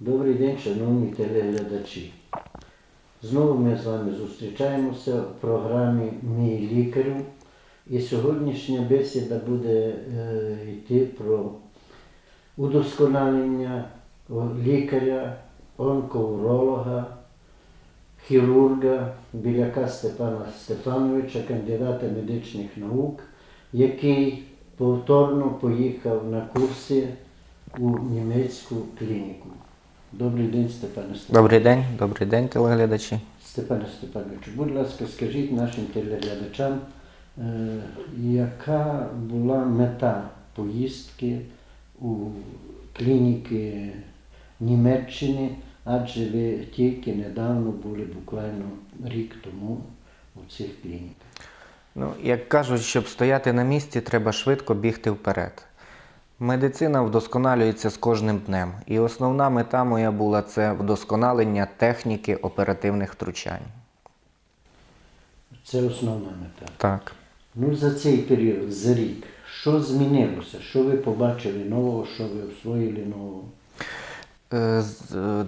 Добрий день, шановні телеглядачі. Знову ми з вами зустрічаємося в програмі Мій лікарю. І сьогоднішня бесіда буде е, йти про удосконалення лікаря, онкоуролога, хірурга Біляка Степана Степановича, кандидата медичних наук, який повторно поїхав на курси у німецьку клініку. Добрий день, Степане Степановичу. Добрий день, добрий день, телеглядачі. Степане Степановичу, будь ласка, скажіть нашим телеглядачам, е, яка була мета поїздки у клініки Німеччини, адже ви тільки недавно були буквально рік тому у цих клініках. Ну, як кажуть, щоб стояти на місці, треба швидко бігти вперед. Медицина вдосконалюється з кожним днем, і основна мета моя була це вдосконалення техніки оперативних втручань. Це основна мета. Так. Ну, за цей період, за рік, що змінилося? Що ви побачили нового, що ви освоїли нового? Е, е,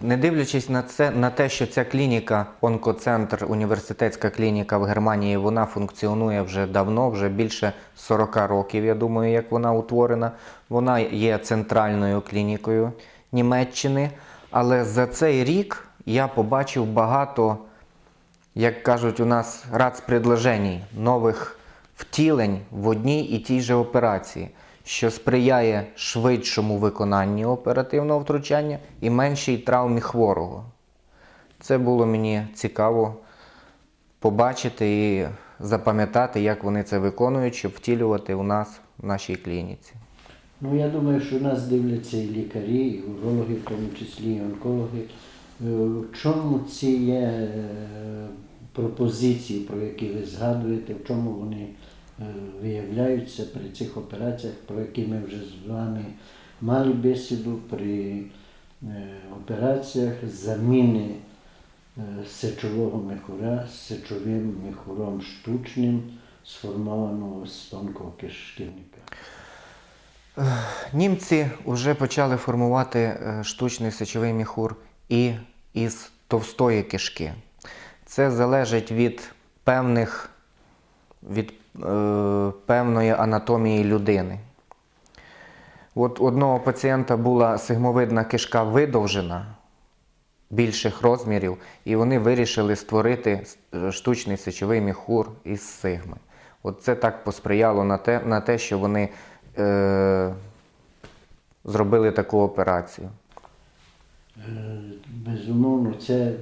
Не дивлячись на це, на те, що ця клініка, онкоцентр, університетська клініка в Германії, вона функціонує вже давно, вже більше 40 років, я думаю, як вона утворена. Вона є центральною клінікою Німеччини. Але за цей рік я побачив багато, як кажуть у нас, рацпредложень, нових втілень в одній і тій же операції, що сприяє швидшому виконанні оперативного втручання і меншій травмі хворого. Це було мені цікаво побачити і запам'ятати, як вони це виконують, щоб втілювати у нас в нашій клініці. Ну, я думаю, що нас дивляться і лікарі, і урологи, в тому числі і онкологи. Е, В чому ці є е, пропозиції, про які ви згадуєте, в чому вони виявляються при цих операціях, про які ми вже з вами мали бесіду при е, операціях заміни е, сечового мехура з сечовим мехуром штучним, сформованого з тонкого кишківника. Німці вже почали формувати е, штучний сечовий міхур і із товстої кишки. Це залежить від певних від е, певної анатомії людини. От у одного пацієнта була сигмовидна кишка видовжена більших розмірів, і вони вирішили створити е, штучний сечовий міхур із сигми. От це так посприяло на те, на те що вони е, зробили таку операцію. Е, Безумовно, це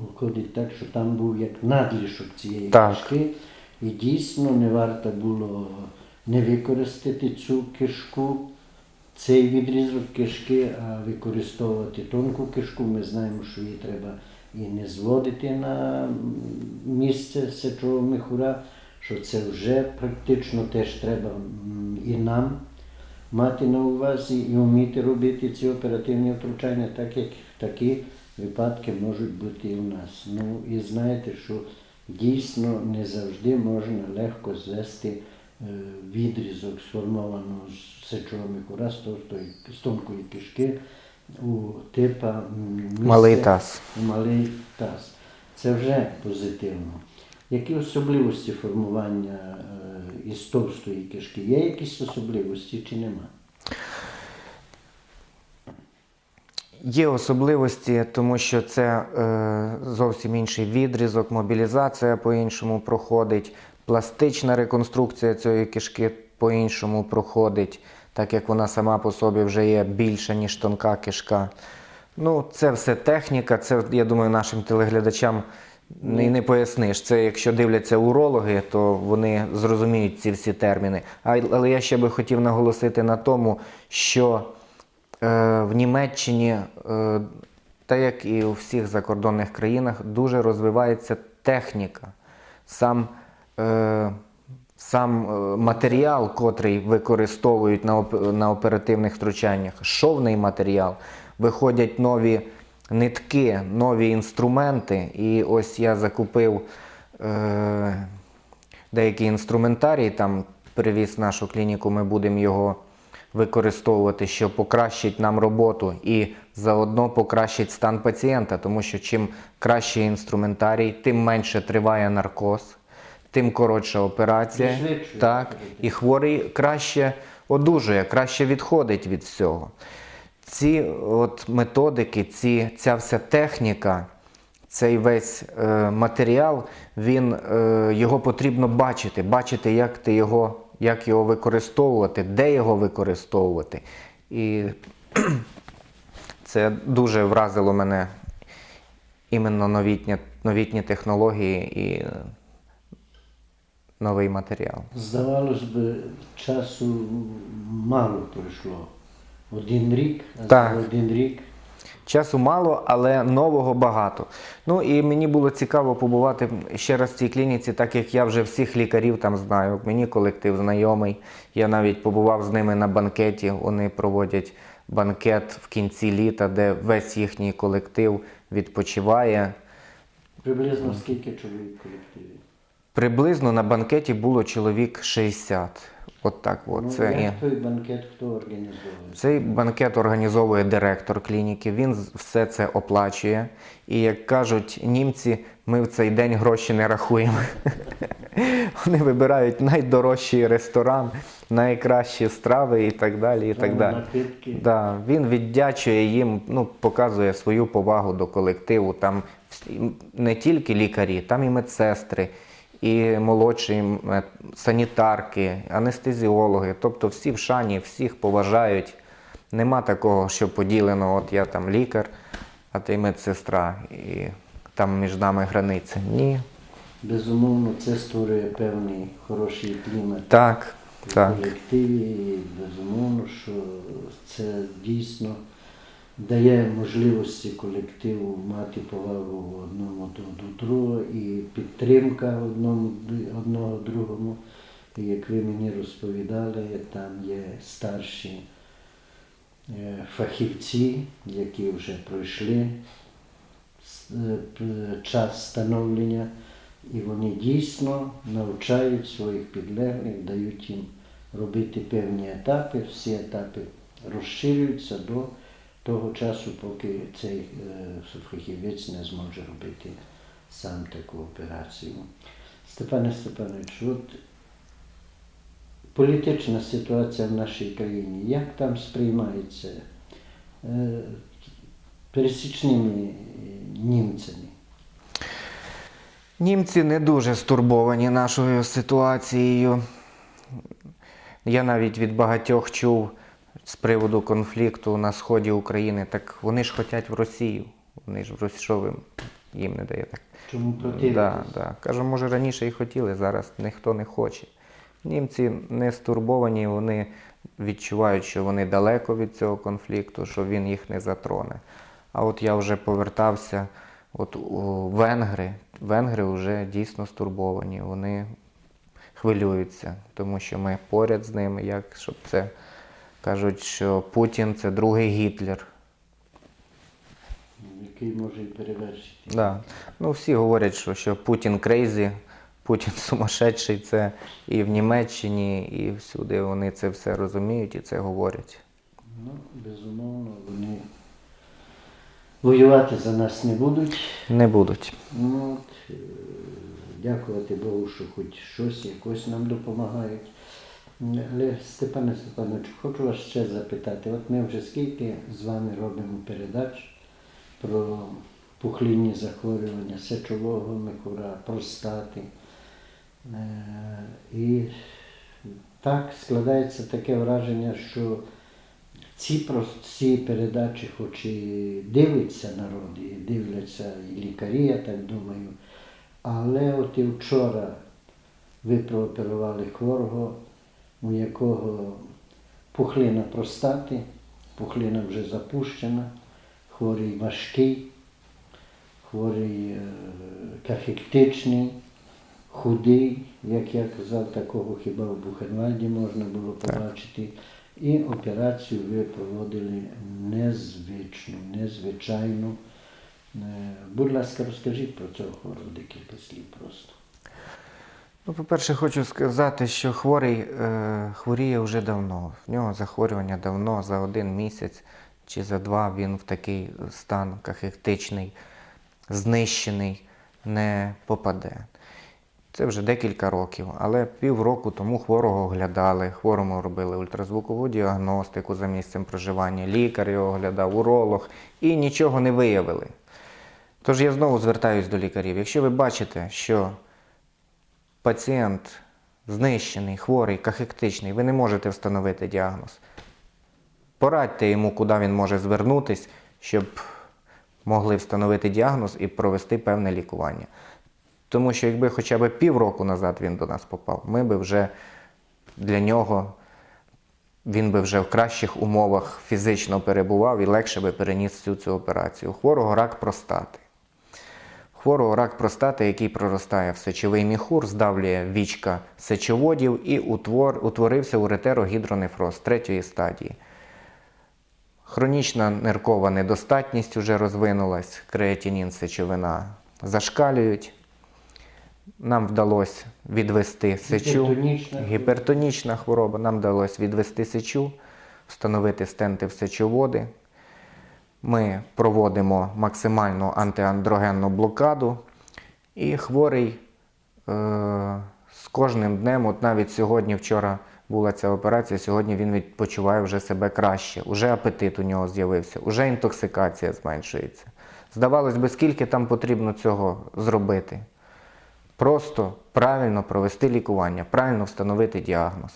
виходить так, що там був як надлишок цієї Так. кишки, і дійсно не варто було не використати цю кишку, цей відрізок кишки, а використовувати тонку кишку. Ми знаємо, що її треба і не зводити на місце сечового міхура, що це вже практично теж треба і нам мати на увазі і вміти робити ці оперативні втручання, так як такі випадки можуть бути і у нас. Ну і знаєте, що дійсно не завжди можна легко звести е, відрізок сформованого з сечового міхура, з тонкої кишки у типа м, місце- Малий таз. малий таз. Це вже позитивно. Які особливості формування е, із товстої кишки? Є якісь особливості чи нема? Є особливості, тому що це е, зовсім інший відрізок, мобілізація по-іншому проходить, пластична реконструкція цієї кишки по-іншому проходить, так як вона сама по собі вже є більша, ніж тонка кишка. Ну, це все техніка, це, я думаю, нашим телеглядачам не, не поясниш. Це якщо дивляться урологи, то вони зрозуміють ці всі терміни. Але я ще би хотів наголосити на тому, що в Німеччині, е, так як і у всіх закордонних країнах, дуже розвивається техніка. Сам, е, сам е, матеріал, котрий використовують на, оп- на оперативних втручаннях, шовний матеріал, виходять нові нитки, нові інструменти. І ось я закупив е, деякий інструментарій, там привіз нашу клініку, ми будемо його використовувати, що покращить нам роботу і заодно покращить стан пацієнта, тому що чим кращий інструментарій, тим менше триває наркоз, тим коротша операція. Так, і хворий краще одужує, краще відходить від всього. Ці от методики, ці, ця вся техніка, цей весь е, матеріал, він, е, його потрібно бачити, бачити, як ти його, як його використовувати, де його використовувати. І це дуже вразило мене іменно новітні, новітні технології і новий матеріал. Здавалось би, часу мало пройшло. Один рік, а Так. за один рік Часу мало, але нового багато. Ну і мені було цікаво побувати ще раз в цій клініці, так як я вже всіх лікарів там знаю. Мені колектив знайомий. Я навіть побував з ними на банкеті. Вони проводять банкет в кінці літа, де весь їхній колектив відпочиває. приблизно скільки чоловік в колективі. Приблизно на банкеті було чоловік 60. От так от. Ну, Це як той банкет хто організовує? Цей банкет організовує директор клініки, він все це оплачує. І як кажуть німці, ми в цей день гроші не рахуємо. Вони вибирають найдорожчий ресторан, найкращі страви і так далі. І так далі. Да, він віддячує їм, ну, показує свою повагу до колективу. Там не тільки лікарі, там і медсестри, і молодші санітарки, анестезіологи. Тобто всі в шані, всіх поважають. Нема такого, що поділено, от я там лікар, а ти медсестра, і там між нами границя. Ні. Безумовно, це створює певний хороший клімат Так, в так. колективі. І безумовно, що це дійсно дає можливості колективу мати повагу одному до, другого і підтримка одному одного другому. І як ви мені розповідали, там є старші е, фахівці, які вже пройшли е, час становлення, і вони дійсно навчають своїх підлеглих, дають їм робити певні етапи, всі етапи розширюються до того часу, поки цей е, фахівець не зможе робити сам таку операцію. Степане Степанович, от політична ситуація в нашій країні, як там сприймається е, пересічними німцями? Німці не дуже стурбовані нашою ситуацією. Я навіть від багатьох чув з приводу конфлікту на сході України, так вони ж хочуть в Росію. Вони ж в Росію, їм не даєте? Чому противитись? Да, да. Кажу, може раніше і хотіли, зараз ніхто не хоче. Німці не стурбовані, вони відчувають, що вони далеко від цього конфлікту, що він їх не затроне. А от я вже повертався, от у венгри, венгри вже дійсно стурбовані, вони хвилюються, тому що ми поряд з ними, як щоб це кажуть, що Путін це другий Гітлер. який може і перевершити. Да. Ну, всі говорять, що, що Путін крейзі, Путін сумасшедший, це і в Німеччині, і всюди вони це все розуміють і це говорять. Ну, безумовно, вони воювати за нас не будуть. Не будуть. Ну, от, е, дякувати Богу, що хоч щось якось нам допомагають. Але, Степане Степанович, хочу вас ще запитати. От ми вже скільки з вами робимо передач про пухлінні захворювання сечового михура, простати. Е, І так складається таке враження, що ці прості передачі, хоч і дивиться народ, і дивляться і лікарі, я так думаю, але от і вчора ви прооперували хворого, у якого пухлина простати, пухлина вже запущена, хворий важкий, хворий е, кахектичний, худий, як я казав, такого хіба в Бухенвальді можна було побачити. І операцію ви проводили незвичну, незвичайну. Е, Будь ласка, розкажіть про цього хворого декілька слів просто. Ну, по-перше, хочу сказати, що хворий е, хворіє вже давно. В нього захворювання давно, за один місяць чи за два він в такий стан кахектичний, знищений, не попаде. Це вже декілька років, але півроку тому хворого оглядали, хворому робили ультразвукову діагностику за місцем проживання, лікар його оглядав, уролог і нічого не виявили. Тож я знову звертаюсь до лікарів. Якщо ви бачите, що пацієнт знищений, хворий, кахектичний, ви не можете встановити діагноз. Порадьте йому, куди він може звернутись, щоб могли встановити діагноз і провести певне лікування. Тому що якби хоча б півроку назад він до нас попав, ми би вже для нього він би вже в кращих умовах фізично перебував і легше би переніс всю цю операцію. У хворого рак простати. Хворого рак простати, який проростає в сечовий міхур, здавлює вічка сечоводів і утвор, утворився уретерогідронефроз третьої стадії. Хронічна ниркова недостатність вже розвинулась, креатинін, сечовина зашкалюють. Нам вдалося відвести сечу. Гіпертонічна Гіпертонічна хвороба. Нам вдалося відвести сечу, встановити стенти в сечоводи. Ми проводимо максимальну антиандрогенну блокаду. І хворий е- з кожним днем, от навіть сьогодні, вчора була ця операція, сьогодні він відпочиває вже себе краще. Уже апетит у нього з'явився, уже інтоксикація зменшується. Здавалось би, скільки там потрібно цього зробити. Просто правильно провести лікування, правильно встановити діагноз.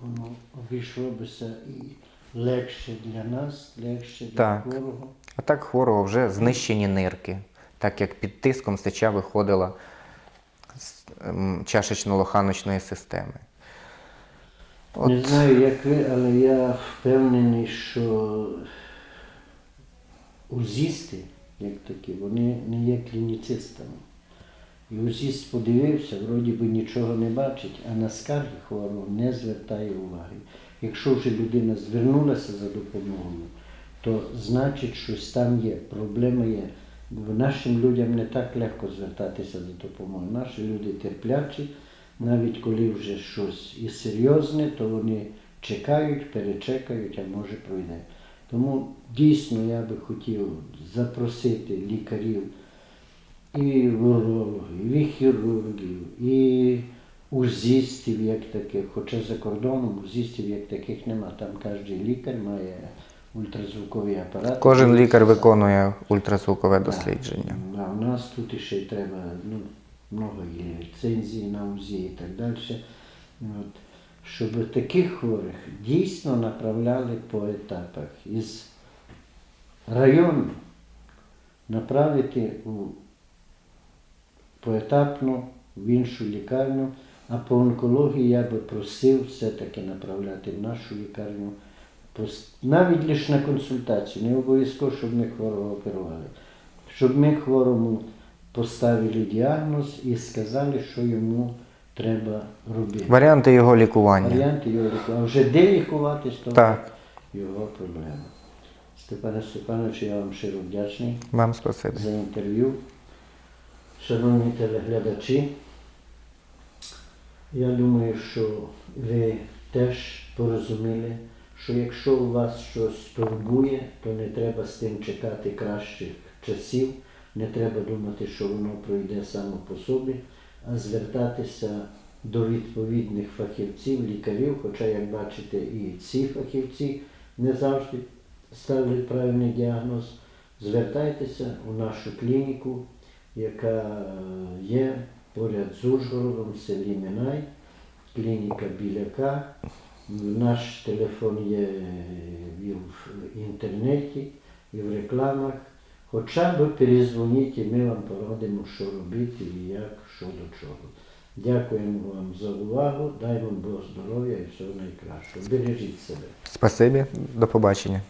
Воно обійшло бися і легше для нас, легше для Так. хворого. А так хворого вже знищені нирки, так як під тиском сеча виходила з ем, чашечно-лоханочної системи. От. Не знаю, як ви, але я впевнений, що узісти, як такі, вони не є клініцистами. І узіст подивився, вроді би нічого не бачить, а на скарги хворого не звертає уваги. Якщо вже людина звернулася за допомогою, то значить щось там є, проблема є. Нашим людям не так легко звертатися за допомогою. Наші люди терплячі, навіть коли вже щось і серйозне, то вони чекають, перечекають, а може пройде. Тому дійсно я би хотів запросити лікарів і урологів, і хірургів, і узістів як таких. Хоча за кордоном узістів як таких нема. Там кожен лікар має ультразвуковий апарат. Кожен лікар виконує ультразвукове дослідження. Да, у нас тут ще треба ну, много є ліцензій на УЗІ і так далі. От, щоб таких хворих дійсно направляли по етапах. Із району направити у поетапно в іншу лікарню, а по онкології я би просив все-таки направляти в нашу лікарню навіть лише на консультацію, не обов'язково, щоб ми хворого оперували, щоб ми хворому поставили діагноз і сказали, що йому треба робити. Варіанти його лікування. Варіанти його лікування. А вже де лікуватись, то Так, його проблема. Степане Степановичу, я вам щиро вдячний вам спасибі. за інтерв'ю. Шановні телеглядачі, я думаю, що ви теж порозуміли, що якщо у вас щось турбує, то не треба з тим чекати кращих часів, не треба думати, що воно пройде само по собі, а звертатися до відповідних фахівців, лікарів, хоча, як бачите, і ці фахівці не завжди ставлять правильний діагноз. Звертайтеся у нашу клініку, яка є поряд з Ужгородом, в селі Минай, клініка Біляка. Наш телефон є і в інтернеті, і в рекламах. Хоча б перезвоніть і ми вам порадимо, що робити і як, що до чого. Дякуємо вам за увагу, дай вам Бог здоров'я і всього найкращого. Бережіть себе. Спасибі, до побачення.